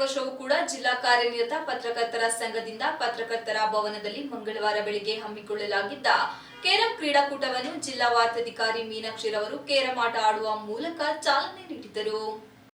ವರ್ಷವೂ ಕೂಡ ಜಿಲ್ಲಾ ಕಾರ್ಯನಿರತ ಪತ್ರಕರ್ತರ ಸಂಘದಿಂದ ಪತ್ರಕರ್ತರ ಭವನದಲ್ಲಿ ಮಂಗಳವಾರ ಬೆಳಿಗ್ಗೆ ಹಮ್ಮಿಕೊಳ್ಳಲಾಗಿದ್ದ ಕೇರಂ ಕ್ರೀಡಾಕೂಟವನ್ನು ಜಿಲ್ಲಾ ವಾರ್ತಾಧಿಕಾರಿ ಮೀನಾಕ್ಷಿರವರು ಕೇರಂ ಆಟ ಆಡುವ ಮೂಲಕ ಚಾಲನೆ ನೀಡಿದರು.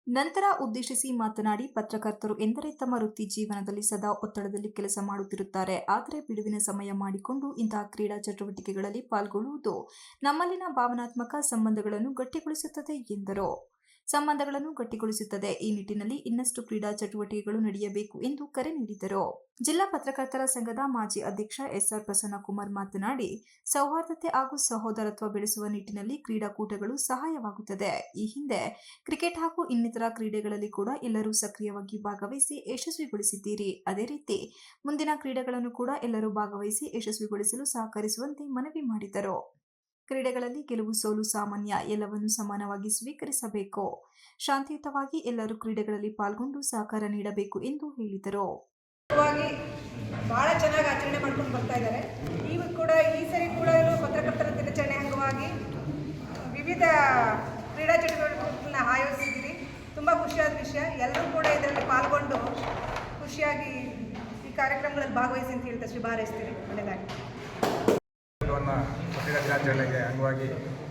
ನಂತರ ಉದ್ದೇಶಿಸಿ ಮಾತನಾಡಿ, ಪತ್ರಕರ್ತರು ಎಂದರೆ ತಮ್ಮ ವೃತ್ತಿ ಜೀವನದಲ್ಲಿ ಸದಾ ಒತ್ತಡದಲ್ಲಿ ಕೆಲಸ ಮಾಡುತ್ತಿರುತ್ತಾರೆ. ಆದರೆ ಬಿಡುವಿನ ಸಮಯ ಮಾಡಿಕೊಂಡು ಇಂತಹ ಕ್ರೀಡಾ ಚಟುವಟಿಕೆಗಳಲ್ಲಿ ಪಾಲ್ಗೊಳ್ಳುವುದು ನಮ್ಮಲ್ಲಿನ ಭಾವನಾತ್ಮಕ ಸಂಬಂಧಗಳನ್ನು ಗಟ್ಟಿಗೊಳಿಸುತ್ತದೆ ಎಂದರು. ಸಂಬಂಧಗಳನ್ನು ಗಟ್ಟಿಗೊಳಿಸುತ್ತದೆ. ಈ ನಿಟ್ಟಿನಲ್ಲಿ ಇನ್ನಷ್ಟು ಕ್ರೀಡಾ ಚಟುವಟಿಕೆಗಳು ನಡೆಯಬೇಕು ಎಂದು ಕರೆ ನೀಡಿದರು. ಜಿಲ್ಲಾ ಪತ್ರಕರ್ತರ ಸಂಘದ ಮಾಜಿ ಅಧ್ಯಕ್ಷ ಎಸ್ಆರ್ ಪ್ರಸನ್ನಕುಮಾರ್ ಮಾತನಾಡಿ, ಸೌಹಾರ್ದತೆ ಹಾಗೂ ಸಹೋದರತ್ವ ಬೆಳೆಸುವ ನಿಟ್ಟಿನಲ್ಲಿ ಕ್ರೀಡಾಕೂಟಗಳು ಸಹಾಯವಾಗುತ್ತದೆ. ಈ ಹಿಂದೆ ಕ್ರಿಕೆಟ್ ಹಾಗೂ ಇನ್ನಿತರ ಕ್ರೀಡೆಗಳಲ್ಲಿ ಕೂಡ ಎಲ್ಲರೂ ಸಕ್ರಿಯವಾಗಿ ಭಾಗವಹಿಸಿ ಯಶಸ್ವಿಗೊಳಿಸಿದ್ದೀರಿ. ಅದೇ ರೀತಿ, ಮುಂದಿನ ಕ್ರೀಡೆಗಳನ್ನು ಕೂಡ ಎಲ್ಲರೂ ಭಾಗವಹಿಸಿ ಯಶಸ್ವಿಗೊಳಿಸಲು ಸಹಕರಿಸುವಂತೆ ಮನವಿ ಮಾಡಿದರು. ಕ್ರೀಡೆಗಳಲ್ಲಿ ಗೆಲುವು ಸೋಲು ಸಾಮಾನ್ಯ ಎಲ್ಲವನ್ನು ಸಮಾನವಾಗಿ ಸ್ವೀಕರಿಸಬೇಕು. ಶಾಂತಿಯುತವಾಗಿ ಎಲ್ಲರೂ ಕ್ರೀಡೆಗಳಲ್ಲಿ ಪಾಲ್ಗೊಂಡು ಸಹಕಾರ ನೀಡಬೇಕು ಎಂದು ಹೇಳಿದರು. ಬಹಳ ಚೆನ್ನಾಗಿ ಆಚರಣೆ ಮಾಡ್ಕೊಂಡು ಬರ್ತಾ ಇದ್ದಾರೆ. ಈಗ ಕೂಡ ಈ ಸರಿ ಕೂಡ ಪತ್ರಕರ್ತರ ದಿನಾಚರಣೆ ಅಂಗವಾಗಿ ವಿವಿಧ ಕ್ರೀಡಾ ಚಟುವಟಿಕೆಗಳನ್ನ ಆಯೋಜಿಸಿದ್ದೀವಿ ತುಂಬ ಖುಷಿಯಾದ ವಿಷಯ. ಎಲ್ಲರೂ ಕೂಡ ಇದರಲ್ಲಿ ಪಾಲ್ಗೊಂಡು ಖುಷಿಯಾಗಿ ಈ ಕಾರ್ಯಕ್ರಮಗಳಲ್ಲಿ ಭಾಗವಹಿಸಿ ಅಂತ ಹೇಳ್ತಾ ಶುಭ ಹಾರೈಸ್ತೀನಿ. ಒಳ್ಳೆಯದಾಗಿ ದಿನಾಚರಣೆಗೆ ಅಂಗವಾಗಿ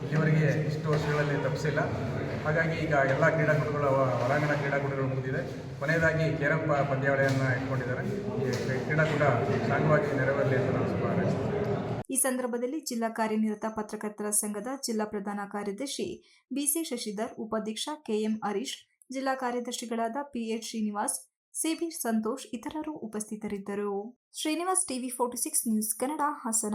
ಇಲ್ಲಿವರೆಗೆ ಇಷ್ಟು ವರ್ಷಗಳಲ್ಲಿ ತಪ್ಪಿಸಿಲ್ಲ. ಹಾಗಾಗಿ ಈಗ ಎಲ್ಲ ಕ್ರೀಡಾಕೂಟಗಳು ಹೊರಾಂಗಣ ಕ್ರೀಡಾಕೂಟಗಳು ಮುಗಿದಿದೆ. ಕೊನೆಯದಾಗಿ ಕೇರಂ ಪ- ಪಂದ್ಯಾವಳಿಯನ್ನು ಇಟ್ಕೊಂಡಿದ್ದಾರೆ. ಈ ಕ್ರೀಡಾಕೂಟ ಸಾಂಗವಾಗಿ ನೆರವೇರಲಿ ಅಂತ ನಾನು ಈ ಸಂದರ್ಭದಲ್ಲಿ ಜಿಲ್ಲಾ ಕಾರ್ಯನಿರತ ಪತ್ರಕರ್ತರ ಸಂಘದ ಜಿಲ್ಲಾ ಪ್ರಧಾನ ಕಾರ್ಯದರ್ಶಿ ಬಿಸಿ ಶಶಿಧರ್, ಉಪಾಧ್ಯಕ್ಷ ಕೆಎಂ ಹರೀಶ್, ಜಿಲ್ಲಾ ಕಾರ್ಯದರ್ಶಿಗಳಾದ ಪಿಎಚ್ ಶ್ರೀನಿವಾಸ್, ಸಿಬಿ ಸಂತೋಷ್, ಇತರರು ಉಪಸ್ಥಿತರಿದ್ದರು. Srinivas TV forty six news Kannada Hassan.